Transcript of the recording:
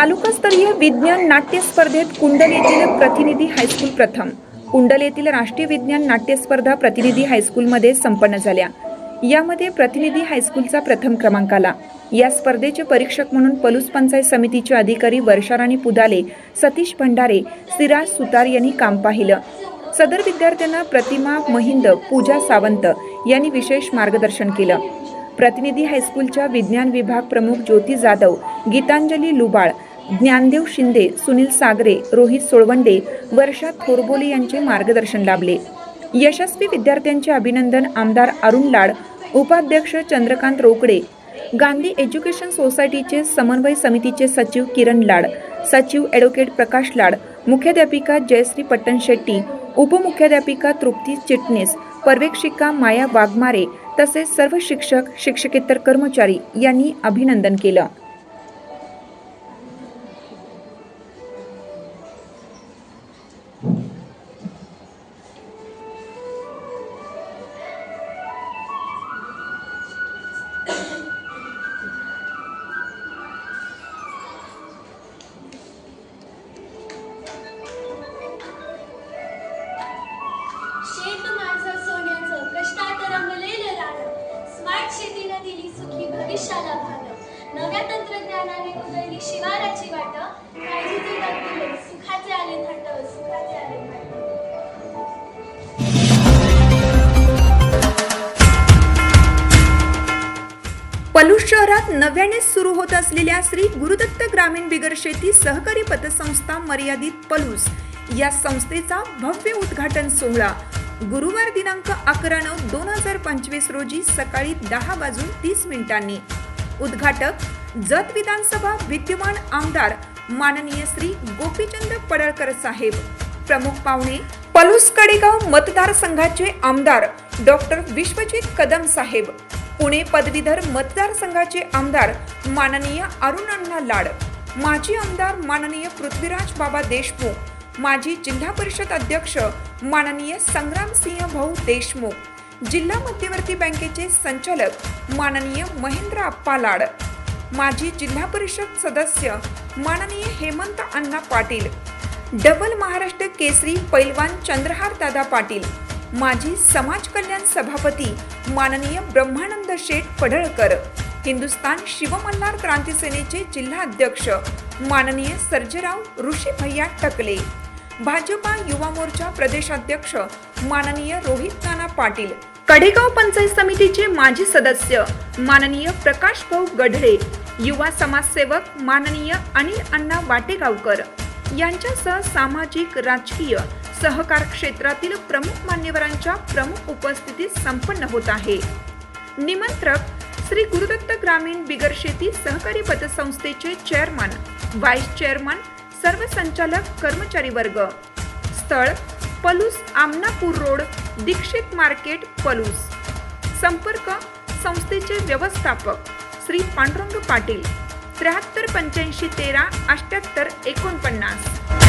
तालुकास्तरीय विज्ञान नाट्य स्पर्धेत कुंडल येथील प्रतिनिधी हायस्कूल प्रथम. कुंडल येथील राष्ट्रीय विज्ञान नाट्य स्पर्धा प्रतिनिधी हायस्कूलमध्ये संपन्न झाल्या. यामध्ये प्रतिनिधी हायस्कूलचा प्रथम क्रमांक आला. या स्पर्धेचे परीक्षक म्हणून पलूस पंचायत समितीचे अधिकारी वर्षाराणी पुदाले सतीश भंडारे सिराज सुतार यांनी काम पाहिलं. सदर विद्यार्थ्यांना प्रतिमा महिंद पूजा सावंत यांनी विशेष मार्गदर्शन केलं. प्रतिनिधी हायस्कूलच्या विज्ञान विभाग प्रमुख ज्योती जाधव गीतांजली लुबाळ ज्ञानदेव शिंदे सुनील सागरे रोहित सोळवंडे वर्षा थोरबोले यांचे मार्गदर्शन लाभले. यशस्वी विद्यार्थ्यांचे अभिनंदन आमदार अरुण लाड उपाध्यक्ष चंद्रकांत रोकडे गांधी एज्युकेशन सोसायटीचे समन्वय समितीचे सचिव किरण लाड सचिव ॲडव्होकेट प्रकाश लाड मुख्याध्यापिका जयश्री पट्टणशेट्टी उपमुख्याध्यापिका तृप्ती चिटणीस पर्यवेक्षिका माया वाघमारे तसेच सर्व शिक्षक शिक्षकेतर कर्मचारी यांनी अभिनंदन केलं. भविष्याला भान नव्या तंत्रज्ञानाने उजळली शिवाराची वाट. काळजीचे रंगले सुखाचे आले थाट सुखाचे आले थट पलूस शहरात नव्याने सुरू होत असलेल्या श्री गुरुदत्त ग्रामीण बिगर शेती सहकारी पतसंस्था मर्यादित पलूस या संस्थेचा भव्य उद्घाटन सोहळा. गुरुवार दिनांक अकरा नऊ दोन हजार पंचवीस रोजी सकाळी दहा वाजून तीस मिनिटांनी. उद्घाटक जत विधानसभा विद्यमान आमदार माननीय श्री गोपीचंद पडळकर साहेब. प्रमुख पाहुणे पलूस कडेगाव मतदारसंघाचे आमदार डॉक्टर विश्वजित कदम साहेब. पुणे पदवीधर मतदारसंघाचे आमदार माननीय अरुण अण्णा लाड. माजी आमदार माननीय पृथ्वीराज बाबा देशमुख. माजी जिल्हा परिषद अध्यक्ष माननीय संग्रामसिंह भाऊ देशमुख जिल्हा मध्यवर्ती बँकेचे संचालक माननीय महेंद्र अप्पा लाड माजी जिल्हा परिषद सदस्य माननीय हेमंत अण्णा पाटील डबल महाराष्ट्र केसरी पैलवान चंद्रहार दादा पाटील माजी समाज कल्याण सभापती माननीय ब्रह्मानंद शेठ पडळकर हिंदुस्तान शिवमल्हार क्रांती सेनेचे जिल्हा अध्यक्ष माननीय सर्जेराव ऋषी भैया टकले. भाजपा युवा मोर्चा प्रदेशाध्यक्ष माननीय रोहित नाना पाटील कडेगाव पंचायत समितीचे माजी सदस्य माननीय प्रकाश भाऊ गढळे युवा समाजसेवक माननीय अनिल अण्णा वाटेगावकर यांच्यासह सामाजिक राजकीय सहकार क्षेत्रातील प्रमुख मान्यवरांच्या प्रमुख उपस्थितीत संपन्न होत आहे. निमंत्रक श्री गुरुदत्त ग्रामीण बिगर शेती सहकारी पतसंस्थेचे चेअरमन व्हाईस चेअरमन सर्व संचालक कर्मचारी वर्ग. स्थळ पलूस आमनापूर रोड दीक्षित मार्केट पलूस. संपर्क संस्थेचे व्यवस्थापक श्री पांडुरंग पाटील. त्र्याहत्तर पंच्याऐंशी तेरा अठ्याहत्तर एकोणपन्नास.